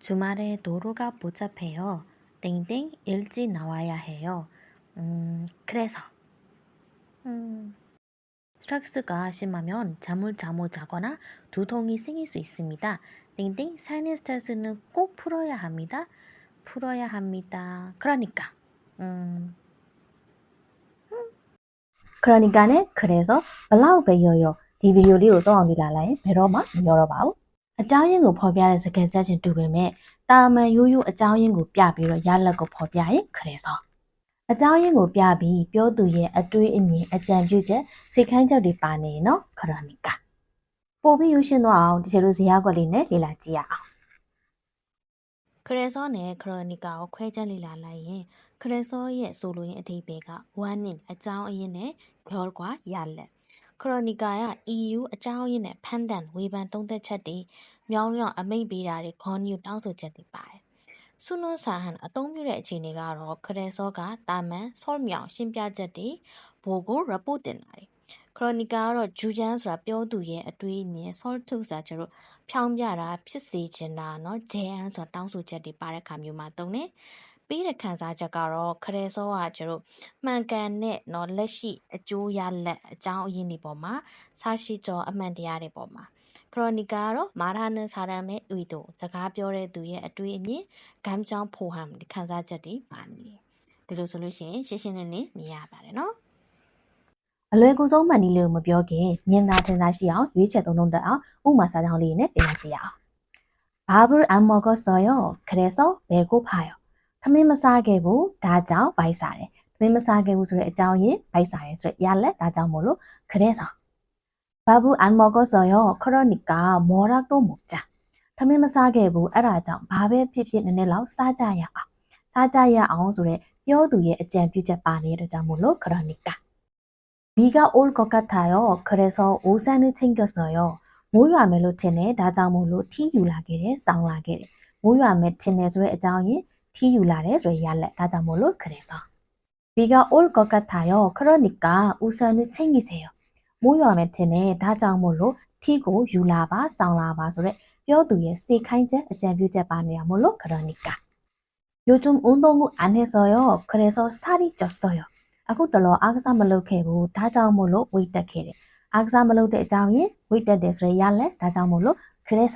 주말에 도로가 복잡해요. 땡땡 일찍 나와야 해요. 음, 그래서. 음. 스트레스가 심하면 잠을 잠못 자거나 두통이 생길 수 있습니다. 땡땡 사이는 스트레스는 꼭 풀어야 합니다. 풀어야 합니다. 그러니까. 음. 그러니까는 그래서 발라우 베이어요. 디비요리 우선 우리 나라의 베러마 여러바우 အကြောင်းရင်းကိုဖော်ပြတဲ့စကားဆက်ချင်းတူပေမဲ့တာမန်ရိုးရိုးအကြောင်းရင်းကိုပြပြီးတော့ရလဒ်ကိုဖော်ပြရင်ခရဲစောအကြောင်းရင်းကိုပြပြီးပြောသူရဲ့အတွေးအမြင်အကြံပြုချက်စိတ်ခန်းချက်တွေပါနေနော်ခရိုနီကာပို့ပြီးရွှေ့ရှင်းသွားအောင်ဒီချေလိုဇာတ်ကွက်လေးနဲ့လေ့လာကြည့်ရအောင်ခရဲစောနဲ့ခရိုနီကာကိုခွဲခြားလေ့လာလိုက်ရင်ခရဲစောရဲ့ဆိုလိုရင်းအဓိပ္ပာယ်ကဝမ်းနစ်အကြောင်းအရင်းနဲ့ဂလော့ကွာရလဒ် ခရိုနီကာက EU အကြောင်းရင်းနဲ့ဖန်တန်ဝေဖန်သုံးသက်ချက်တွေမြောင်းလျော့အမိန့်ပေးတာတွေခေါင်းညူတောင်းဆိုချက်တွေပါတယ်။ဆုနွန်ဆာဟန်အသုံးပြုတဲ့အခြေအနေကတော့ခရဲစောကတာမန်ဆော့မြောင်ရှင်းပြချက်တွေဘိုကို report တင်တာတွေခရိုနီကာကတော့ဂျူဂျန်ဆိုတာပြောသူရဲ့အတွေးအမြင် solitude ဆိုတာကျတော့ဖြောင်းပြတာဖြစ်စေချင်တာเนาะ JN ဆိုတာတောင်းဆိုချက်တွေပါတဲ့ခါမျိုးမှာတုံးတယ် ပေးတဲ့ခံစားချက်ကတော့ခရဲစောကကျတော့မှန်ကန်တဲ့เนาะလက်ရှိအကျိုးရလက်အကြောင်းအရင်းတွေပေါ်မှာဆရှိကြောအမှန်တရားတွေပေါ်မှာခရိုနီကာကတော့မာရနန်စာရမ်းမဲ့ဥတိုစကားပြောတဲ့သူရဲ့အတွေ့အမြင်ဂမ်းချောင်းဖိုဟမ်ဒီခံစားချက်တွေပါနေတယ်ဒီလိုဆိုလို့ရှိရင်ရှင်းရှင်းလင်းလင်းမြင်ရပါတယ်เนาะ အလွယ်ကူဆုံးမှန်နည်းလေးကိုမပြောခင်မြင်သာထင်သာရှိအောင်ရွေးချက်သုံးလုံးတက်အောင်ဥမာစာကြောင်းလေးနဲ့ပြင်ကြည့်ရအောင်ဘာဘူးအမော်ကောဆောယောခရဲဆောဘဲကိုဖာယော ထမင်းမစားခဲ့ဘူးဒါကြောင့်ဗိုက်စားတယ်ထမင်းမစားခဲ့ဘူးဆိုတဲ့အကြောင်းရင်းဗိုက်စားတယ်ဆိုရရလက်ဒါကြောင့်မို့လို့ခရဲဆောင်ဘာဘူးအန်မောကောဆောယောခရိုနီကာမော်ရာတိုမုတ်ချာထမင်းမစားခဲ့ဘူးအဲ့ဒါကြောင့်ဘာပဲဖြစ်ဖြစ်နည်းနည်းလောက်စားကြရအောင်စားကြရအောင်ဆိုတဲ့ပြောသူရဲ့အကြံပြုချက်ပါနေတဲ့ကြောင့်မို့လို့ခရိုနီကာဘီကအိုလ်ကောကတ်သာယောခရဲဆောဦးစန်းနချင်းကဆောယောမိုးရွာမယ်လို့ထင်တယ်ဒါကြောင့်မို့လို့ထီးယူလာခဲ့တယ်စောင်းလာခဲ့တယ်မိုးရွာမယ်ထင်တယ်ဆိုတဲ့အကြောင်းရင်း ထီးယူလာတယ်ဆိုရရလက်ဒါကြောင့်မို့လို့ခရဲစော비가올 것 같아요. 그러니까 우산을 챙기세요.မိုးရွာမယ်ထင်တယ်ဒါကြောင့်မို့လို့ထီးကိုယူလာပါစောင်းလာပါဆိုတဲ့ပြောသူရဲ့စေခိုင်းချက်အကြံပြုချက်ပါနေတာမို့လို့ 그러니까 요즘 운동을 안 해서요. 그래서 살이 쪘어요. အခုတလောအားကစားမလုပ်ခဲ့ဘူးဒါကြောင့်မို့လို့ဝိတ်တက်ခဲ့တယ်အားကစားမလုပ်တဲ့အကြောင်းရင်းဝိတ်တက်တယ်ဆိုရရလဲဒါကြောင့်မို့လို့그래서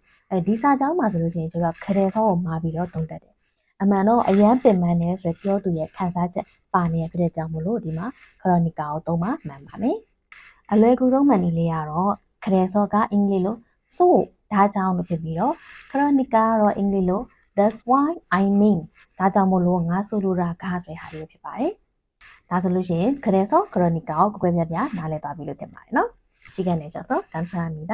အဲဒီစာကြောင်းမှာဆိုလို့ရှိရင်ကျွန်တော်ခရဲစောကိုမှာပြီးတော့တုံးတက်တယ်။အမှန်တော့အရန်ပင်ပန်းတယ်ဆိုရပြောသူရဲ့ခံစားချက်ပါနေရတဲ့ကြောင့်မို့လို့ဒီမှာခရိုနီကာကိုသုံးပါမှန်ပါမယ်။အလွယ်ကူဆုံးမှန်နည်းလေးကတော့ခရဲစောကအင်္ဂလိပ်လို so ဒါကြောင့်လို့ဖြစ်ပြီးတော့ခရိုနီကာကတော့အင်္ဂလိပ်လို that's why i mean ဒါကြောင့်မို့လို့ငါဆိုလိုတာကဆိုတဲ့ဟာလေးဖြစ်ပါတယ်ဒါဆိုလို့ရှိရင်그래서 그러니까ကိုကွယ်ပြပြနားလည်သွားပြီလို့တင်ပါတယ်နော်시간내셔서감사합니다